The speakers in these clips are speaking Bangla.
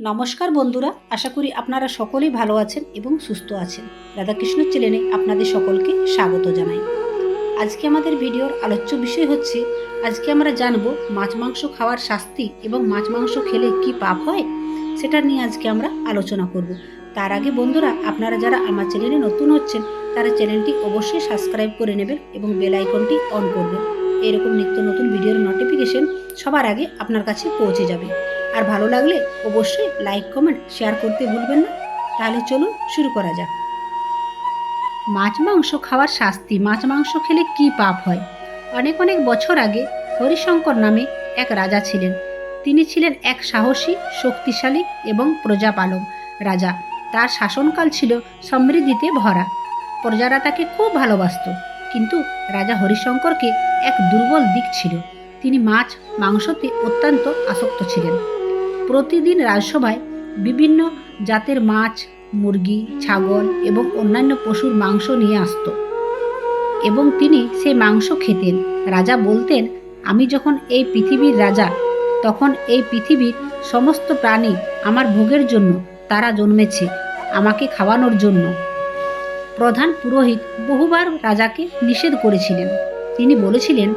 নমস্কার বন্ধুরা, আশা করি আপনারা সকলেই ভালো আছেন এবং সুস্থ আছেন। রাধাকৃষ্ণ চ্যানেলে আপনাদের সকলকে স্বাগত জানাই। আজকে আমাদের ভিডিওর আলোচ্য বিষয় হচ্ছে, আজকে আমরা জানব মাছ মাংস খাওয়ার শাস্তি এবং মাছ মাংস খেলে কি পাপ হয়, সেটা নিয়ে আজকে আমরা আলোচনা করব। তার আগে বন্ধুরা, আপনারা যারা আমার চ্যানেলে নতুন হচ্ছেন, তারা চ্যানেলটি অবশ্যই সাবস্ক্রাইব করে নেবেন এবং বেল আইকনটি অন করবেন। এরকম নিত্য নতুন ভিডিওর নোটিফিকেশন সবার আগে আপনার কাছে পৌঁছে যাবে। আর ভালো লাগলে অবশ্যই লাইক, কমেন্ট, শেয়ার করতে ভুলবেন না। তাহলে চলুন শুরু করা যাক। মাছ মাংস খাওয়ার শাস্তি। মাছ মাংস খেলে কি পাপ হয়? অনেক অনেক বছর আগে হরিশঙ্কর নামে এক রাজা ছিলেন। তিনি ছিলেন এক সাহসী, শক্তিশালী এবং প্রজাপালক রাজা। তার শাসনকাল ছিল সমৃদ্ধিতে ভরা। প্রজারা তাকে খুব ভালোবাসত। কিন্তু রাজা হরিশঙ্করকে এক দুর্বল দিক ছিল। তিনি মাছ মাংসতে অত্যন্ত আসক্ত ছিলেন। প্রতিদিন রাজসভায় বিভিন্ন জাতের মাছ, মুরগি, ছাগল এবং অন্যান্য পশুর মাংস নিয়ে আসত। এবং তিনি সেই মাংস খেতেন। রাজা বলতেন, আমি যখন এই পৃথিবীর রাজা, তখন এই পৃথিবীর সমস্ত প্রাণী আমার ভোগের জন্য তারা জন্মেছে, আমাকে খাওয়ানোর জন্য। প্রধান পুরোহিত বহুবার রাজাকে নিষেধ করেছিলেন। তিনি বলেছিলেন,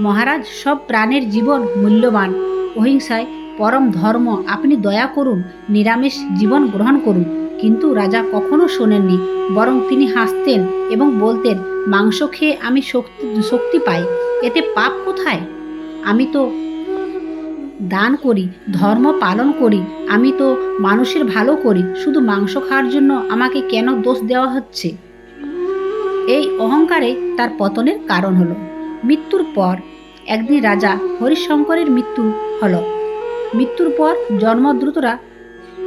মহারাজ, সব প্রাণের জীবন মূল্যবান। অহিংসায় পরম ধর্ম, আপনি দয়া করুন, নিরামিষ জীবন গ্রহণ করুন। কিন্তু রাজা কখনো শোনেননি, বরং তিনি হাসতেন এবং বলতেন, মাংস খেয়ে আমি শক্তি শক্তি পাই, এতে পাপ কোথায়? আমি তো দান করি, ধর্ম পালন করি, আমি তো মানুষের ভালো করি, শুধু মাংস খাওয়ার জন্য আমাকে কেন দোষ দেওয়া হচ্ছে? এই অহংকারে তার পতনের কারণ হলো, মৃত্যুর পর একদিন রাজা হরিশঙ্করের মৃত্যু হলো। মৃত্যুর পর জন্মদ্রুতরা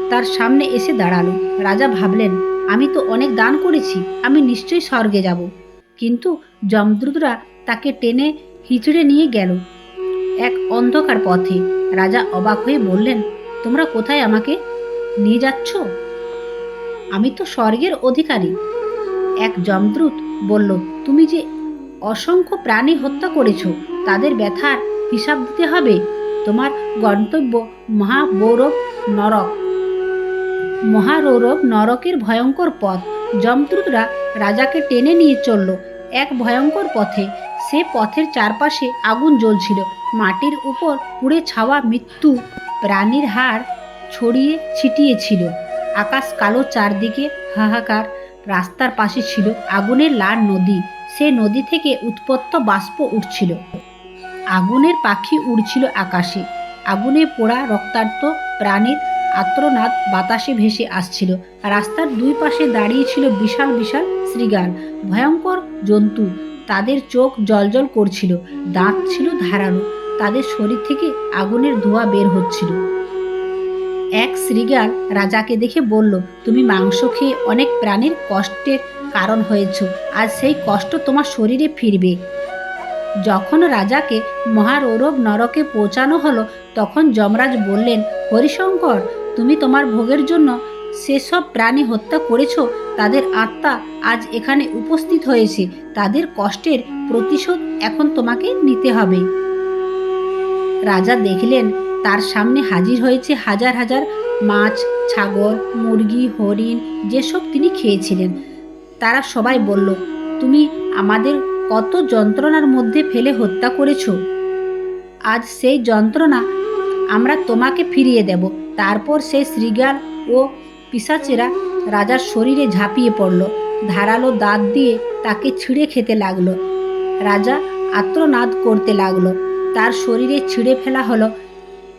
তার সামনে এসে দাঁড়াল। রাজা ভাবলেন, আমি তো অনেক দান করেছি, আমি নিশ্চয়ই স্বর্গে যাব। কিন্তু যমদ্রুতরা তাকে টেনে হিচড়ে নিয়ে গেল এক অন্ধকার পথে। রাজা অবাক হয়ে বললেন, তোমরা কোথায় আমাকে নিয়ে যাচ্ছ? আমি তো স্বর্গের অধিকারী। এক যমদ্রুত বলল, তুমি যে অসংখ্য প্রাণী হত্যা করেছ, তাদের ব্যথার হিসাব দিতে হবে। তোমার গন্তব্য মহাগৌরব নরক। মহারৌরব নরকের ভয়ঙ্কর পথ। যমদূতরা রাজাকে টেনে নিয়ে চলল এক ভয়ঙ্কর পথে। সে পথের চারপাশে আগুন জ্বলছিল। মাটির উপর পুড়ে ছাওয়া মৃত্যু প্রাণীর হাড় ছড়িয়ে ছিটিয়ে ছিল আকাশ কালো চারদিকে হাহাকার। রাস্তার পাশে ছিল আগুনের লাল নদী। সে নদী থেকে উৎপত্ত বাষ্প উঠছিল। আগুনের পাখি উড়ছিল আকাশে। আগুনে পোড়া রক্তাক্ত প্রাণীর আত্রনাদ বাতাসে ভেসে আসছিল। রাস্তার দুই পাশে দাঁড়িয়ে ছিল বিশাল বিশাল শ্রীগাল ভয়ঙ্কর জন্তু তাদের চোখ জলজল করছিল, দাঁত ছিল ধারালো, তাদের শরীর থেকে আগুনের ধোঁয়া বের হচ্ছিল। এক শ্রীগাল রাজাকে দেখে বলল, তুমি মাংস খেয়ে অনেক প্রাণীর কষ্টের কারণ হয়েছ আর সেই কষ্ট তোমার শরীরে ফিরবে। যখন রাজাকে মহারৌরব নরকে পৌঁছানো হলো তখন যমরাজ বললেন, হরিশঙ্কর, তুমি তোমার ভোগের জন্য সেসব প্রাণী হত্যা করেছ, তাদের আত্মা আজ এখানে উপস্থিত হয়েছে, তাদের কষ্টের প্রতিশোধ এখন তোমাকে নিতে হবে। রাজা দেখলেন, তার সামনে হাজির হয়েছে হাজার হাজার মাছ, ছাগল, মুরগি, হরিণ, যেসব তিনি খেয়েছিলেন। তারা সবাই বলল, তুমি আমাদের কত যন্ত্রণার মধ্যে ফেলে হত্যা করেছ? আজ সেই যন্ত্রণা আমরা তোমাকে ফিরিয়ে দেব। তারপর সেই শ্রীগাল ও পিসাচেরা রাজার শরীরে ঝাঁপিয়ে পড়ল। ধারালো দাঁত দিয়ে তাকে ছিঁড়ে খেতে লাগল। রাজা আত্মনাদ করতে লাগল। তার শরীরে ছিঁড়ে ফেলা হলো।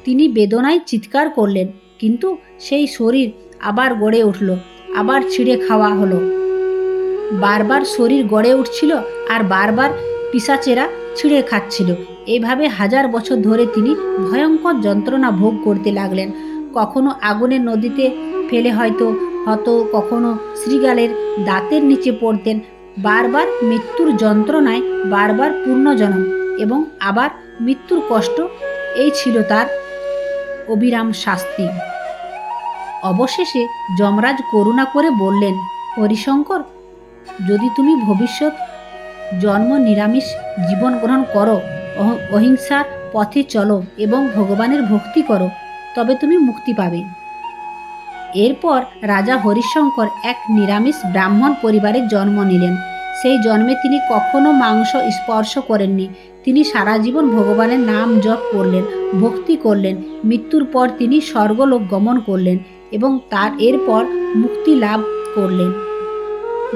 তিনি বেদনায় চিৎকার করলেন, কিন্তু সেই শরীর আবার গড়ে উঠল, আবার ছিঁড়ে খাওয়া হলো। বারবার শরীর গড়ে উঠছিল আর বারবার পিসাচেরা ছিঁড়ে খাচ্ছিল। এইভাবে হাজার বছর ধরে তিনি ভয়ঙ্কর যন্ত্রণা ভোগ করতে লাগলেন। কখনো আগুনের নদীতে ফেলে হয়তো হতো কখনো শ্রীগালের দাঁতের নিচে পড়তেন। বারবার মৃত্যুর যন্ত্রণায় বারবার পূর্ণজনম এবং আবার মৃত্যুর কষ্ট, এই ছিল তার অবিরাম শাস্তি। অবশেষে যমরাজ করুণা করে বললেন, হরিশঙ্কর, যদি তুমি ভবিষ্যৎ জন্ম নিরামিষ জীবন গ্রহণ করো অহিংসার পথে চলো এবং ভগবানের ভক্তি করো, তবে তুমি মুক্তি পাবে। এরপর রাজা হরিশঙ্কর এক নিরামিষ ব্রাহ্মণ পরিবারে জন্ম নিলেন। সেই জন্মে তিনি কখনো মাংস স্পর্শ করেননি। তিনি সারা জীবন ভগবানের নাম জপ করলেন, ভক্তি করলেন, মৃত্যুর পর তিনি স্বর্গলোক গমন করলেন এবং তার এরপর মুক্তি লাভ করলেন।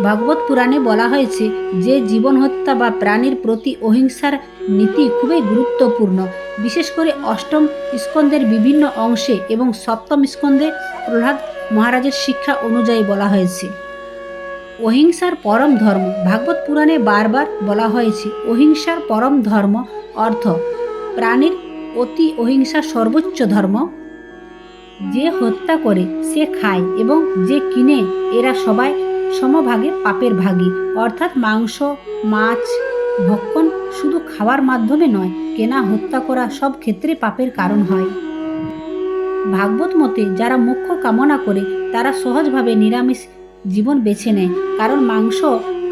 ভাগবত পুরাণে বলা হয়েছে যে জীবন হত্যা বা প্রাণীর প্রতি অহিংসার নীতি খুবই গুরুত্বপূর্ণ। বিশেষ করে অষ্টম স্কন্দের বিভিন্ন অংশে এবং সপ্তম স্কন্ধে প্রহ্লাদ মহারাজের শিক্ষা অনুযায়ী বলা হয়েছে। অহিংসার পরম ধর্ম, ভাগবত পুরাণে বারবার বলা হয়েছে, অহিংসার পরম ধর্ম অর্থ প্রাণীর অতি অহিংসা সর্বোচ্চ ধর্ম। যে হত্যা করে, সে খায় এবং যে কিনে, এরা সবাই সমভাগে পাপের ভাগী। অর্থাৎ মাংস, মাছ, ভক্ষণ শুধু খাওয়ার মাধ্যমে নয়, কেনা, হত্যা করা সব ক্ষেত্রে পাপের কারণ হয়। ভাগবত মতে যারা মুখ্য কামনা করে, তারা সহজভাবে নিরামিষ জীবন বেছে নেয়। কারণ মাংস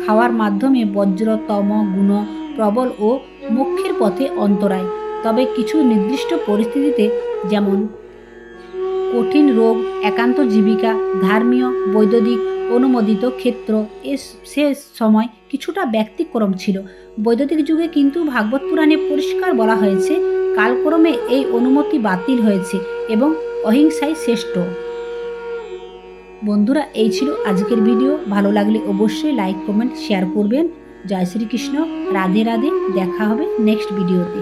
খাওয়ার মাধ্যমে বজ্র, তম, গুণ, প্রবল ও মুখ্যের পথে অন্তরায়। তবে কিছু নির্দিষ্ট পরিস্থিতিতে যেমন কঠিন রোগ, একান্ত জীবিকা, ধর্মীয়, বৈদ্যুতিক অনুমোদিত ক্ষেত্র এ সে সময় কিছুটা ব্যতিক্রম ছিল। বৈদ্যুতিক যুগে কিন্তু ভাগবত পুরাণে পরিষ্কার বলা হয়েছে, কালক্রমে এই অনুমতি বাতিল হয়েছে এবং অহিংসাই শ্রেষ্ঠ। বন্ধুরা, এই ছিল আজকের ভিডিও। ভালো লাগলে অবশ্যই লাইক, কমেন্ট, শেয়ার করবেন। জয় শ্রীকৃষ্ণ। রাধে রাধে। দেখা হবে নেক্সট ভিডিওতে।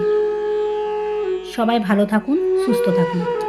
সবাই ভালো থাকুন, সুস্থ থাকুন।